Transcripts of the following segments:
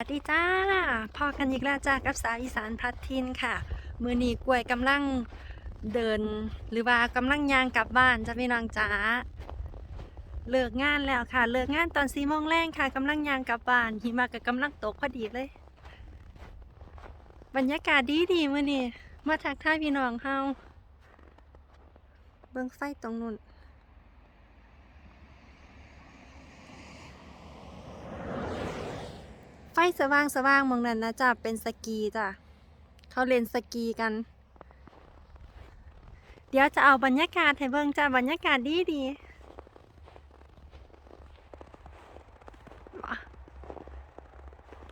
สวัสดีจ้าพอกันอีกแล้วจ้ากับสาวอีสานพัดทินค่ะ มือนีกล้วยกำลังเดิน หรือว่ากำลังยางกลับบ้านจ้าพี่น้องจ้าเลิกงานแล้วค่ะ เลิกงานตอนสี่โมงแรงค่ะกำลังยางกลับบ้านหิมะก็กำลังตกพอดีเลย บรรยากาศดีดีมือนีมาทักทายพี่น้องเฮาเบิ่งไฟตรงนู้น ไฟ สว่างสว่างมองนั้นนะจ้ะเป็นสกีจ้ะเขาเล่นสกีกัน เดี๋ยวจะเอาบรรยากาศให้เบิ่งจ้ะบรรยากาศดีดี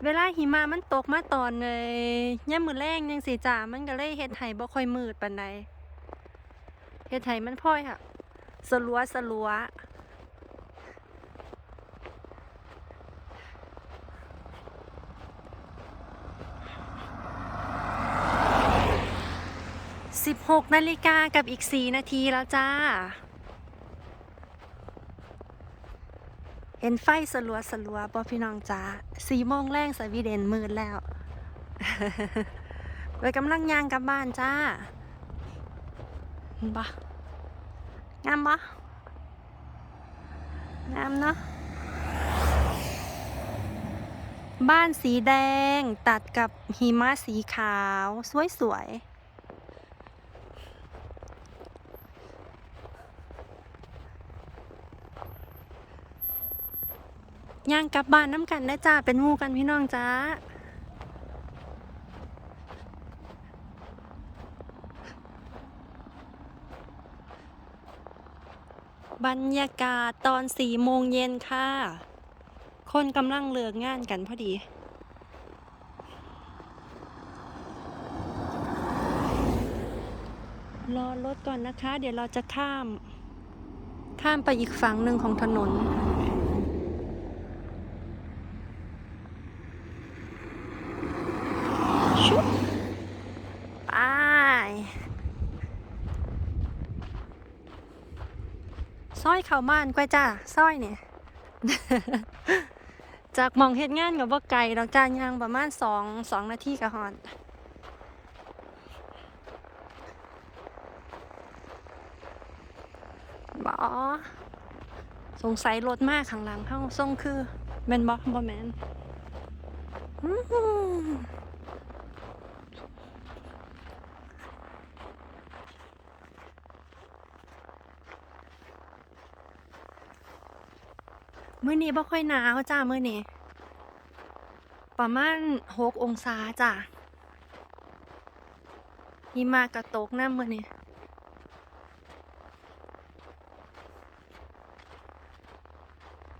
เวลาหิมะมันตกมาตอนเลยย่ำมือแรงยังสิจ้ะมันก็เลยเฮ็ดให้บ่ค่อยมืดปานใดเฮ็ดให้มันพ่อยค่ะ สลัวสลัว 16นาฬิกากับอีก 4 นาทีแล้วจ้า เห็นไฟสลัวสลัวบ่พี่น้องจ้าสี่โมงแรงสวีเดนมืดแล้วไปกำลังย่างกลับบ้านจ้าบ่งามบ่งามเนาะบ้านสีแดงตัดกับหิมะสีขาว สวยๆ ย่างกลับบ้านน้ำกันนะจ้าเป็นมู่กันพี่น้องจ้าบรรยากาศตอนสี่โมงเย็นค่ะ คนกำลังเลิกงานกันพอดี รอรถก่อนนะคะ เดี๋ยวเราจะข้าม ข้ามไปอีกฝั่งหนึ่งของถนน ชุบไป ซอยเข้าม่านกว่าจ้าซอยเนี่ย จากมองเฮ็ดงานกับว่าไกลดอกจ้ายางประมาณสองสองนาทีกับฮอนบอสงสัยรถมากข้างหลังเข้าส่งคือแมนบอบอแมนอื้อหือ มื้อนี้บ่ค่อยหนาวจ้ามื้อนี้ ประมาณหกองศาจ้าหิมะกระตกน้ำมื้อนี้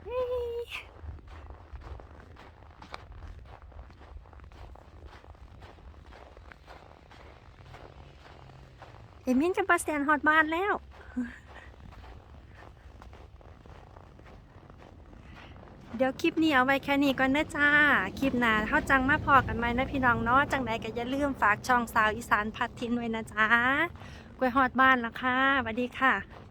เฮ้ยเอมินกับปสเตียนฮอดบ้านแล้ว เดี๋ยวคลิปนี้เอาไว้แค่นี้ก่อนนะจ้า คลิปหน้าเฮาจังมาพอกันไหมนะพี่น้องเนาะ จังใดก็อย่าลืมฝากช่องสาวอีสานพัดทินไว้นะจ้ากล้วยฮอดบ้านละค่ะสวัสดีค่ะ